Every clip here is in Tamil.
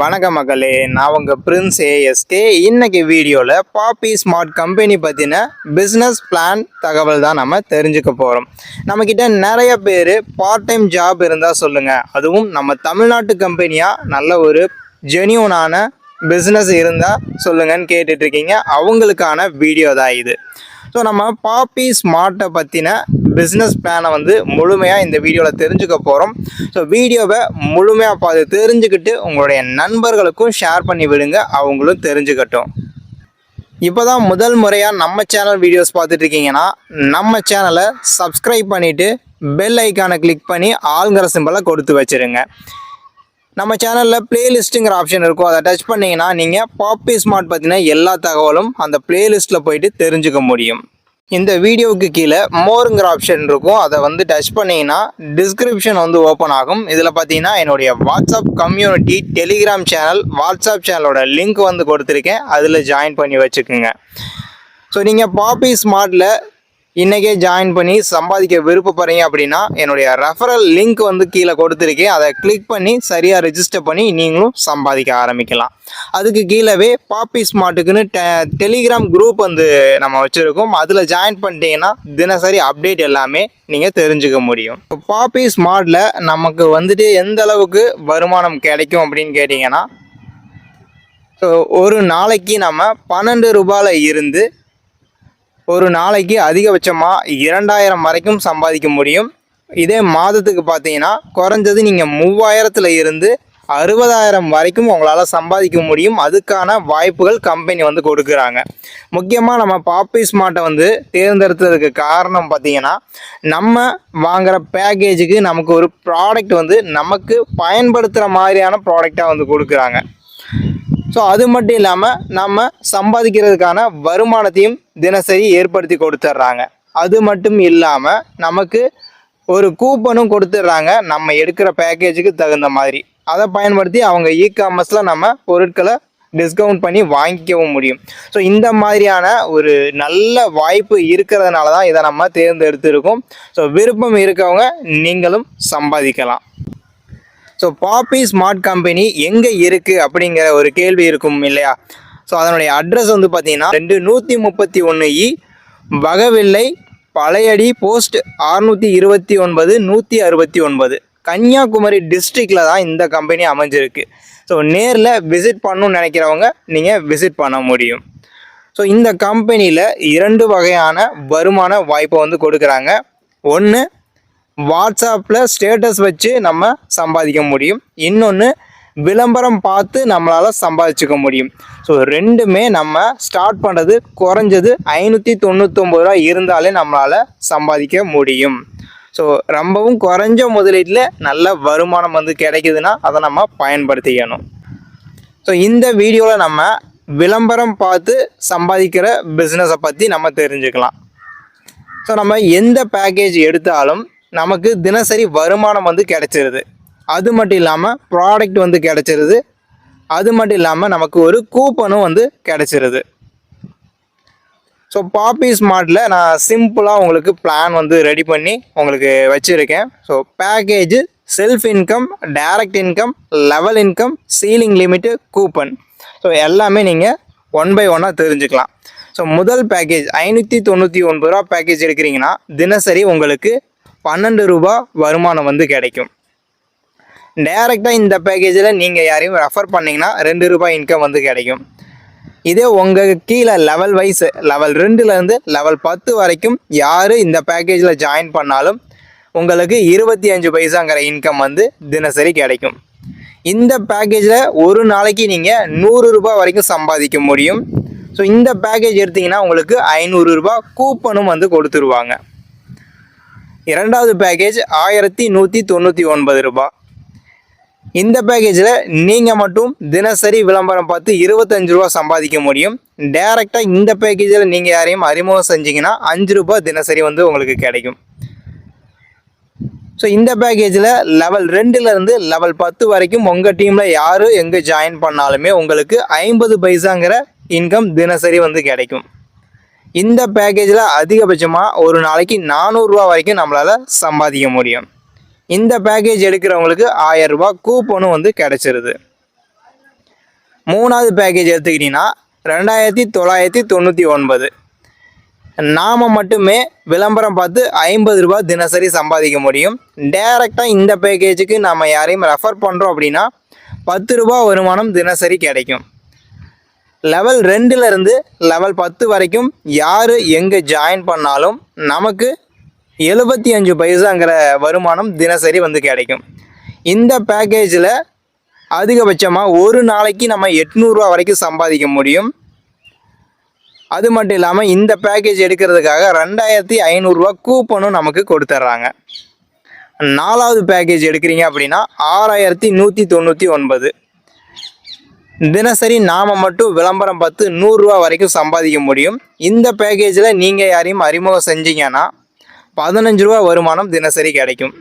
வணக்க மக்களே. நான் உங்கள் பிரின்ஸ் ஏஎஸ்கே இன்னைக்கு வீடியோவில் பாப்பி ஸ்மார்ட் கம்பெனி பற்றின பிஸ்னஸ் பிளான் தகவல் தான் நம்ம தெரிஞ்சுக்க போகிறோம் நம்மக்கிட்ட நிறைய பேர் பார்ட் டைம் ஜாப் இருந்தால் சொல்லுங்கள் அதுவும் நம்ம தமிழ்நாட்டு கம்பெனியாக நல்ல ஒரு ஜெனியூனான பிஸ்னஸ் இருந்தால் சொல்லுங்கன்னு கேட்டுட்ருக்கீங்க அவங்களுக்கான வீடியோ தான் இது. ஸோ நம்ம பாப்பி ஸ்மார்ட்டை பற்றின பிஸ்னஸ் பிளானை வந்து முழுமையாக இந்த வீடியோவில் தெரிஞ்சுக்க போகிறோம் ஸோ வீடியோவை முழுமையாக பார்த்து தெரிஞ்சுக்கிட்டு உங்களுடைய நண்பர்களுக்கும் ஷேர் பண்ணி விடுங்க. அவங்களும் தெரிஞ்சுக்கட்டும். இப்போ தான் முதல் முறையாக நம்ம சேனல் வீடியோஸ் பார்த்துட்டு இருக்கீங்கன்னா நம்ம சேனலை சப்ஸ்கிரைப் பண்ணிவிட்டு பெல் ஐக்கானை கிளிக் பண்ணி ஆளுங்கிற சிம்பலை கொடுத்து வச்சுருங்க. நம்ம சேனலில் பிளேலிஸ்ட்டுங்கிற ஆப்ஷன் இருக்கும். அதை டச் பண்ணிங்கன்னா நீங்கள் பாப்பி ஸ்மார்ட் பற்றின எல்லா தகவலும் அந்த பிளேலிஸ்ட்டில் போயிட்டு தெரிஞ்சுக்க முடியும். இந்த வீடியோவுக்கு கீழே மோருங்கிற ஆப்ஷன் இருக்கும். அதை வந்து டச் பண்ணிங்கன்னா டிஸ்கிரிப்ஷன் வந்து ஓப்பன் ஆகும். இதில் பார்த்தீங்கன்னா என்னுடைய WhatsApp community Telegram channel WhatsApp சேனலோட லிங்க் வந்து கொடுத்துருக்கேன். அதில் ஜாயின் பண்ணி வச்சுக்கோங்க. ஸோ நீங்கள் பாப்பி ஸ்மார்ட்டில் இன்றைக்கே ஜாயின் பண்ணி சம்பாதிக்க விருப்பப்படுறீங்க அப்படின்னா என்னுடைய ரெஃபரல் லிங்க் வந்து கீழே கொடுத்துருக்கேன். அதை கிளிக் பண்ணி சரியாக ரெஜிஸ்டர் பண்ணி நீங்களும் சம்பாதிக்க ஆரம்பிக்கலாம். அதுக்கு கீழவே பாப்பி ஸ்மார்ட்டுக்குன்னு டெ டெலிகிராம் குரூப் வந்து நம்ம வச்சுருக்கோம். அதில் ஜாயின் பண்ணிட்டீங்கன்னா தினசரி அப்டேட் எல்லாமே நீங்கள் தெரிஞ்சுக்க முடியும். இப்போ பாப்பி ஸ்மார்ட்டில் நமக்கு வந்துட்டு எந்த அளவுக்கு வருமானம் கிடைக்கும் அப்படின்னு கேட்டிங்கன்னா ஒரு நாளைக்கு நம்ம பன்னெண்டு ரூபாயில் இருந்து ஒரு நாளைக்கு அதிகபட்சமாக இரண்டாயிரம் வரைக்கும் சம்பாதிக்க முடியும். இதே மாதத்துக்கு பார்த்தீங்கன்னா குறைஞ்சது நீங்கள் மூவாயிரத்தில் இருந்து அறுபதாயிரம் வரைக்கும் உங்களால் சம்பாதிக்க முடியும். அதுக்கான வாய்ப்புகள் கம்பெனி வந்து கொடுக்குறாங்க. முக்கியமாக நம்ம பாப்பி ஸ்மார்ட்டை வந்து தேர்ந்தெடுத்ததுக்கு காரணம் பார்த்தீங்கன்னா நம்ம வாங்குகிற பேக்கேஜுக்கு நமக்கு ஒரு ப்ராடக்ட் வந்து நமக்கு பயன்படுத்துகிற மாதிரியான ப்ராடக்டாக வந்து கொடுக்குறாங்க. ஸோ அது மட்டும் இல்லாமல் நம்ம சம்பாதிக்கிறதுக்கான வருமானத்தையும் தினசரி ஏற்படுத்தி கொடுத்துட்றாங்க அது மட்டும் இல்லாமல் நமக்கு ஒரு கூப்பனும் கொடுத்துட்றாங்க நம்ம எடுக்கிற பேக்கேஜுக்கு தகுந்த மாதிரி. அதை பயன்படுத்தி அவங்க இ காமர்ஸில் நம்ம பொருட்களை டிஸ்கவுண்ட் பண்ணி வாங்கிக்கவும் முடியும். ஸோ இந்த மாதிரியான ஒரு நல்ல வாய்ப்பு இருக்கிறதுனால தான் இதை நம்ம தேர்ந்தெடுத்துருக்கோம். ஸோ விருப்பம் இருக்கவங்க நீங்களும் சம்பாதிக்கலாம். ஸோ பாப்பி ஸ்மார்ட் கம்பெனி எங்கே இருக்குது அப்படிங்கிற ஒரு கேள்வி இருக்கும் இல்லையா? ஸோ அதனுடைய அட்ரஸ் வந்து பார்த்தீங்கன்னா ரெண்டு நூற்றி முப்பத்தி ஒன்று இ வகவில்லை பழையடி போஸ்ட் அறுநூற்றி இருபத்தி ஒன்பது நூற்றி அறுபத்தி ஒன்பது. கன்னியாகுமரி டிஸ்ட்ரிக்டில் தான் இந்த கம்பெனி அமைஞ்சிருக்கு. ஸோ நேரில் விசிட் பண்ணணும்னு நினைக்கிறவங்க நீங்கள் விசிட் பண்ண முடியும். ஸோ இந்த கம்பெனியில் இரண்டு வகையான வருமான வாய்ப்பை வந்து கொடுக்குறாங்க. ஒன்று வாட்ஸ்அப்பில் ஸ்டேட்டஸ் வச்சு நம்ம சம்பாதிக்க முடியும். இன்னொன்று விளம்பரம் பார்த்து நம்மளால் சம்பாதிச்சுக்க முடியும். ஸோ ரெண்டுமே நம்ம ஸ்டார்ட் பண்ணுறது குறைஞ்சது ஐநூற்றி தொண்ணூற்றொம்பது ரூபா இருந்தாலே நம்மளால் சம்பாதிக்க முடியும். ஸோ ரொம்பவும் குறைஞ்ச முதலீட்டில் நல்ல வருமானம் வந்து கிடைக்குதுன்னா அதை நம்ம பயன்படுத்திக்கணும். ஸோ இந்த வீடியோவில் நம்ம விளம்பரம் பார்த்து சம்பாதிக்கிற பிஸ்னஸை பற்றி நம்ம தெரிஞ்சுக்கலாம். ஸோ நம்ம எந்த பேக்கேஜ் எடுத்தாலும் நமக்கு தினசரி வருமானம் வந்து கிடச்சிருது. அது மட்டும் இல்லாமல் ப்ராடக்ட் வந்து கிடச்சிருது. அது மட்டும் இல்லாமல் நமக்கு ஒரு கூப்பனும் வந்து கிடச்சிருது. ஸோ பாப்பி ஸ்மார்ட்டில் நான் சிம்பிளாக உங்களுக்கு பிளான் வந்து ரெடி பண்ணி உங்களுக்கு வச்சுருக்கேன். So package self income direct income level income ceiling limit coupon so எல்லாமே நீங்கள் ஒன் பை ஒன்னாக தெரிஞ்சுக்கலாம். ஸோ முதல் பேக்கேஜ் ஐநூற்றி தொண்ணூற்றி ஒன்பது ரூபா பேக்கேஜ் எடுக்கிறீங்கன்னா தினசரி உங்களுக்கு பன்னெண்டு ரூபா வருமானம் வந்து கிடைக்கும். டைரெக்டாக இந்த பேக்கேஜில் நீங்கள் யாரையும் ரெஃபர் பண்ணிங்கன்னா ரெண்டு ரூபாய் இன்கம் வந்து கிடைக்கும். இதே உங்கள் கீழே லெவல் வைஸ் லெவல் ரெண்டுலேருந்து லெவல் பத்து வரைக்கும் யார் இந்த பேக்கேஜில் ஜாயின் பண்ணாலும் உங்களுக்கு இருபத்தி அஞ்சு பைசாங்கிற இன்கம் வந்து தினசரி கிடைக்கும். இந்த பேக்கேஜில் ஒரு நாளைக்கு நீங்கள் நூறு ரூபாய் வரைக்கும் சம்பாதிக்க முடியும். ஸோ இந்த பேக்கேஜ் எடுத்திங்கன்னா உங்களுக்கு ஐநூறுரூபா கூப்பனும் வந்து கொடுத்துருவாங்க. இரண்டாவது பேக்கேஜ் ஆயிரத்தி நூற்றி தொண்ணூற்றி ஒன்பது ரூபாய். இந்த பேக்கேஜில் நீங்கள் மட்டும் தினசரி விளம்பரம் பார்த்து இருபத்தஞ்சு ரூபா சம்பாதிக்க முடியும். டேரெக்டாக இந்த பேக்கேஜில் நீங்கள் யாரையும் அறிமுகம் செஞ்சீங்கன்னா அஞ்சு ரூபாய் தினசரி வந்து உங்களுக்கு கிடைக்கும். ஸோ இந்த பேக்கேஜில் லெவல் ரெண்டுலேருந்து லெவல் பத்து வரைக்கும் உங்கள் டீமில் யார் எங்கே ஜாயின் பண்ணாலுமே உங்களுக்கு ஐம்பது பைசாங்கிற இன்கம் தினசரி வந்து கிடைக்கும். இந்த பேக்கேஜில் அதிகபட்சமாக ஒரு நாளைக்கு நானூறுரூவா வரைக்கும் நம்மளால் சம்பாதிக்க முடியும். இந்த பேக்கேஜ் எடுக்கிறவங்களுக்கு ஆயரூபா கூப்பனும் வந்து கிடச்சிருது. மூணாவது பேக்கேஜ் எடுத்துக்கிட்டிங்கன்னா ரெண்டாயிரத்தி தொள்ளாயிரத்தி தொண்ணூற்றி ஒன்பது. நாம் மட்டுமே விளம்பரம் பார்த்து ஐம்பது ரூபா தினசரி சம்பாதிக்க முடியும். டேரெக்டாக இந்த பேக்கேஜுக்கு நம்ம யாரையும் ரெஃபர் பண்ணுறோம் அப்படின்னா பத்து ரூபா வருமானம் தினசரி கிடைக்கும். லெவல் ரெண்டுலேருந்து லெவல் பத்து வரைக்கும் யார் எங்கே ஜாயின் பண்ணாலும் நமக்கு எழுபத்தி அஞ்சு பைசாங்கிற வருமானம் தினசரி வந்து கிடைக்கும். இந்த பேக்கேஜில் அதிகபட்சமாக ஒரு நாளைக்கு நம்ம எட்நூறுரூவா வரைக்கும் சம்பாதிக்க முடியும். அது மட்டும் இல்லாமல் இந்த பேக்கேஜ் எடுக்கிறதுக்காக ரெண்டாயிரத்தி ஐநூறுரூவா கூப்பனும் நமக்கு கொடுத்துட்றாங்க நாலாவது பேக்கேஜ் எடுக்கிறீங்க அப்படின்னா ஆறாயிரத்தி நூற்றி தொண்ணூற்றி ஒன்பது. தினசரி நாம் மட்டும் விளம்பரம் பார்த்து நூறுரூவா வரைக்கும் சம்பாதிக்க முடியும். இந்த பேக்கேஜில் நீங்கள் யாரையும் அறிமுகம் செஞ்சீங்கன்னா பதினஞ்சு ரூபா வருமானம் தினசரி கிடைக்கும்.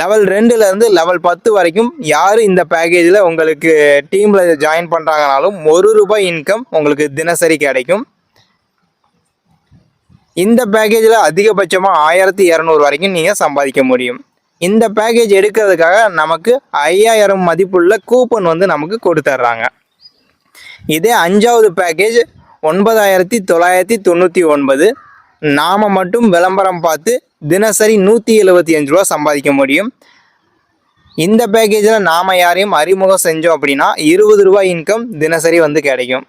லெவல் ரெண்டுலேருந்து லெவல் பத்து வரைக்கும் யார் இந்த பேக்கேஜில் உங்களுக்கு டீமில் ஜாயின் பண்ணுறாங்கனாலும் ஒரு ரூபாய் இன்கம் உங்களுக்கு தினசரி கிடைக்கும். இந்த பேக்கேஜில் அதிகபட்சமாக ஆயிரத்தி இரநூறு வரைக்கும் நீங்கள் சம்பாதிக்க முடியும். இந்த பேக்கேஜ் எடுக்கிறதுக்காக நமக்கு ஐயாயிரம் மதிப்புள்ள கூப்பன் வந்து நமக்கு கொடுத்துட்றாங்க இதே அஞ்சாவது பேக்கேஜ் ஒன்பதாயிரத்தி தொள்ளாயிரத்தி தொண்ணூற்றி ஒன்பது. நாம் மட்டும் விளம்பரம் பார்த்து தினசரி நூற்றி எழுபத்தி அஞ்சு ரூபா சம்பாதிக்க முடியும். இந்த பேக்கேஜில் நாம் யாரையும் அறிமுகம் செஞ்சோம் அப்படின்னா இருபது ரூபாய் இன்கம் தினசரி வந்து கிடைக்கும்.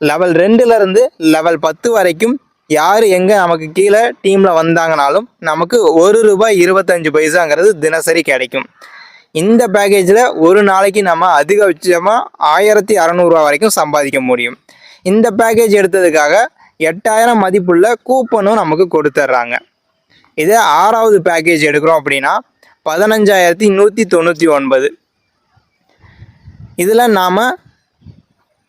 லெவல் ரெண்டுலேருந்து லெவல் பத்து வரைக்கும் யார் எங்கே நமக்கு கீழே டீமில் வந்தாங்கனாலும் நமக்கு ஒரு ரூபாய் இருபத்தஞ்சு பைசாங்கிறது தினசரி கிடைக்கும். இந்த பேக்கேஜில் ஒரு நாளைக்கு நம்ம அதிகபட்சமாக ஆயிரத்தி அறநூறுவா வரைக்கும் சம்பாதிக்க முடியும். இந்த பேக்கேஜ் எடுத்ததுக்காக எட்டாயிரம் மதிப்புள்ள கூப்பனும் நமக்கு கொடுத்துட்றாங்க இதே ஆறாவது பேக்கேஜ் எடுக்கிறோம் அப்படின்னா பதினஞ்சாயிரத்தி நூற்றி தொண்ணூற்றி ஒன்பது. இதில் நாம்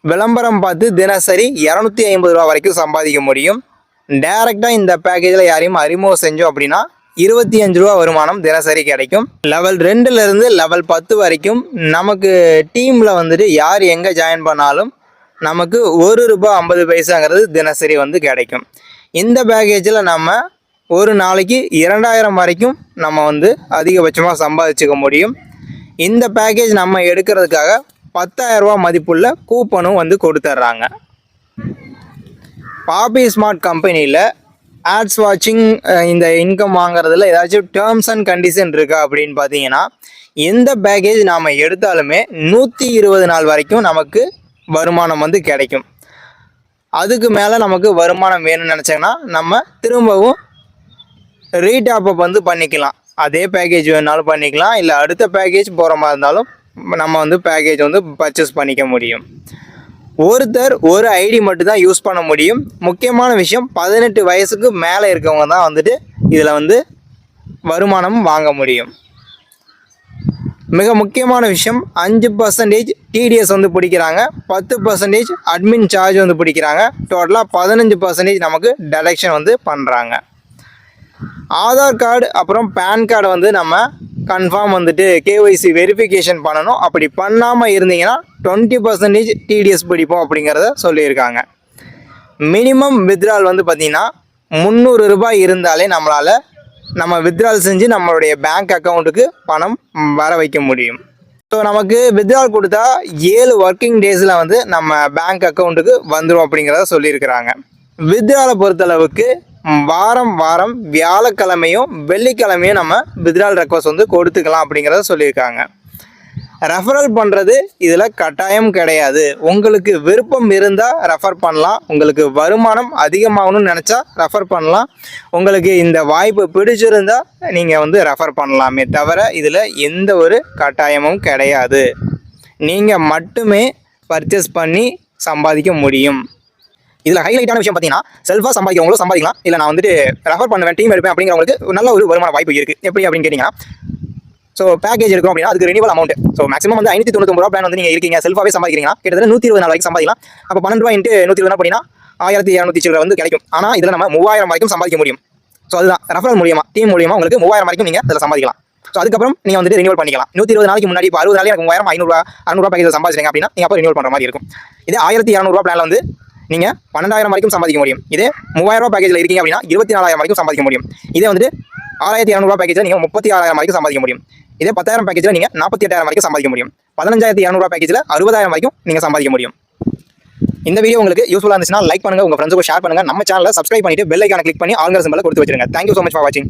விளம்பரம் பார்த்து தினசரி இரநூத்தி ஐம்பது ரூபா வரைக்கும் சம்பாதிக்க முடியும். டேரெக்டாக இந்த பேக்கேஜில் யாரையும் அறிமுகம் செஞ்சோம் அப்படின்னா இருபத்தி அஞ்சு ரூபா வருமானம் தினசரி கிடைக்கும். லெவல் ரெண்டுலேருந்து லெவல் பத்து வரைக்கும் நமக்கு டீமில் வந்துட்டு யார் எங்கே ஜாயின் பண்ணாலும் நமக்கு ஒரு ரூபாய் ஐம்பது பைசாங்கிறது தினசரி வந்து கிடைக்கும். இந்த பேக்கேஜில் நம்ம ஒரு நாளைக்கு இரண்டாயிரம் வரைக்கும் நம்ம வந்து அதிகபட்சமாக சம்பாதிச்சுக்க முடியும். இந்த பேக்கேஜ் நம்ம எடுக்கிறதுக்காக பத்தாயிரரூபா மதிப்புள்ள கூப்பனும் வந்து கொடுத்துட்றாங்க பாபி ஸ்மார்ட் கம்பெனியில் ஆட்ஸ் வாட்சிங் இந்த இன்கம் வாங்குறதுல ஏதாச்சும் டேர்ம்ஸ் அண்ட் கண்டிஷன் இருக்கா அப்படின்னு பார்த்தீங்கன்னா எந்த பேக்கேஜ் நாம் எடுத்தாலுமே நூற்றி இருபது நாள் வரைக்கும் நமக்கு வருமானம் வந்து கிடைக்கும். அதுக்கு மேலே நமக்கு வருமானம் வேணும்னு நினச்சாங்கன்னா நம்ம திரும்பவும் ரீடாப்அப் வந்து பண்ணிக்கலாம். அதே பேக்கேஜ் வேணாலும் பண்ணிக்கலாம். இல்லை அடுத்த பேக்கேஜ் போகிற மாதிரி இருந்தாலும் நம்ம வந்து பேக்கேஜ் வந்து பர்ச்சேஸ் பண்ணிக்க முடியும். ஒருத்தர் ஒரு ஐடி மட்டும்தான் யூஸ் பண்ண முடியும். முக்கியமான விஷயம் பதினெட்டு வயசுக்கு மேலே இருக்கவங்க தான் வந்துட்டு இதில் வந்து வருமானம் வாங்க முடியும். மிக முக்கியமான விஷயம் அஞ்சு பர்சன்டேஜ் டிடிஎஸ் வந்து பிடிக்கிறாங்க. பத்து பர்சன்டேஜ் அட்மின் சார்ஜ் வந்து பிடிக்கிறாங்க. டோட்டலாக பதினஞ்சு பர்சன்டேஜ் நமக்கு டெடக்ஷன் வந்து பண்ணுறாங்க ஆதார் கார்டு அப்புறம் பேன் கார்டு வந்து நம்ம கன்ஃபார்ம் வந்துட்டு கேஒய்சி வெரிஃபிகேஷன் பண்ணணும். அப்படி பண்ணாமல் இருந்தீங்கன்னா டுவெண்ட்டி பர்சன்டேஜ் டிடிஎஸ் பிடிப்போம் அப்படிங்கிறத சொல்லியிருக்காங்க. மினிமம் வித்ட்ரால் வந்து பார்த்திங்கன்னா முந்நூறு ரூபாய் இருந்தாலே நம்மளால் நம்ம வித்ட்ரால் செஞ்சு நம்மளுடைய பேங்க் அக்கௌண்ட்டுக்கு பணம் வர வைக்க முடியும். ஸோ நமக்கு வித்ட்ரால் கொடுத்தா ஏழு ஒர்க்கிங் டேஸில் வந்து நம்ம பேங்க் அக்கௌண்ட்டுக்கு வந்துடும் அப்படிங்கிறத சொல்லியிருக்கிறாங்க. வித்ட்ராலை பொறுத்தளவுக்கு வாரம் வாரம் வியாழக்கிழமையும் வெள்ளிக்கிழமையும் நம்ம வித்ரால் ரெக்வஸ்ட் வந்து கொடுத்துக்கலாம் அப்படிங்கிறத சொல்லியிருக்காங்க. ரெஃபரல் பண்ணுறது இதில் கட்டாயம் கிடையாது. உங்களுக்கு விருப்பம் இருந்தால் ரெஃபர் பண்ணலாம். உங்களுக்கு வருமானம் அதிகமாகணும்னு நினச்சா ரெஃபர் பண்ணலாம். உங்களுக்கு இந்த வாய்ப்பு பிடிச்சிருந்தால் நீங்கள் வந்து ரெஃபர் பண்ணலாமே தவிர இதில் எந்த ஒரு கட்டாயமும் கிடையாது. நீங்கள் மட்டுமே பர்ச்சேஸ் பண்ணி சம்பாதிக்க முடியும். இதில் ஹைலைட்டான விஷயம் பார்த்தீங்கன்னா செல்ஃபாக சம்பாதிக்கிறவங்களும் சம்பாதிக்கலாம். இல்லை நான் வந்துட்டு ரெஃபர் பண்ணுவேன் டீம் எடுப்பேன் அப்படிங்கிறவங்களுக்கு நல்ல ஒரு வருமான வாய்ப்பு இருக்குது எப்படி அப்படின்னு கேட்டிங்கன்னா ஸோ பேக்கேஜ் எடுக்கிறோம் அப்படின்னா அதுக்கு ரெனிவல் அமௌண்ட் ஸோ மேக்ஸிமம் வந்து ஐநூற்றி தொண்ணூத்தொம்பது ரூபா பிளான் வந்து நீங்கள் இருக்கீங்க. செல்ஃபாகவே சம்பாதிக்கிறீங்கன்னா கிட்டத்தட்ட நூற்றி இருபது நாள் வரைக்கும் சம்பாதிக்கலாம். அப்போ பன்னெண்டு ரூபா இன்ட்டு நூற்றி இருபது அப்படின்னா ஆயிரத்தி இரநூத்தி சில்லரை வந்து கிடைக்கும். ஆனால் இதில் நம்ம மூவாயிரம் வரைக்கும் சம்பாதிக்க முடியும். ஸோ அதுதான் ரெஃபரல் மூலியமா டீம் மூலியமாக உங்களுக்கு மூவாயிரம் வரைக்கும் நீங்கள் அதில் சம்பாதிக்கலாம். ஸோ அதுக்கப்புறம் நீங்கள் வந்துட்டு ரினிவல் பண்ணிக்கலாம். நூற்றி இருபது நாளைக்கு முன்னாடி இப்போ அறுபது நாளைக்கு மூவாயிரம் ஐநூறுரூவா அறுநூறுவா பேக்கேஜ் சம்பாதிச்சிங்க அப்படின்னா நீங்கள் அப்போ ரினிவல் பண்ணுற மாதிரி இருக்கும். இதே ஆயிரத்தி இரநூறுவா பிளானில் வந்து நீங்கள் பன்னெண்டாயிரம் வரைக்கும் சம்பாதிக்க முடியும். இதே மூவாயிரம் ரூபா பேக்கேஜில் இருக்கீங்க அப்படின்னா இருபத்தி நாலாயிரம் வரைக்கும் சம்பாதிக்க முடியும். இதே வந்துட்டு ஆறாயிரத்தி இரநூறுவா பேக்கேஜில் நீங்கள் முப்பத்தி ஆறாயிரம் வரைக்கும் சம்பாதிக்க முடியும். இதே பத்தாயிரம் பேக்கேஜில் நீங்கள் நாற்பத்தி எட்டாயிரம் வரைக்கும் சம்பாதிக்க முடியும். பதினஞ்சாயிரத்தி இரநூறுவா பேக்கேஜில் அறுபதாயிரம் வரைக்கும் நீங்கள் சம்பாதிக்க முடியும். இந்த வீடியோ உங்களுக்கு யூஸ்ஃபுல்லாக இருந்துச்சுன்னா லைக் பண்ணுங்க உங்கள் ஃப்ரெண்ட்ஸுக்கு ஷேர் பண்ணுங்க. நம்ம சேனலில் சப்ஸ்கிரைப் பண்ணிட்டு பெல் ஐக்கான கிளிக் பண்ணி ஆளுங்க சிம்பிளை கொடுத்து வச்சிருங்க. தேங்க்யூ ஸோ மச் ஃபார் வாட்சிங்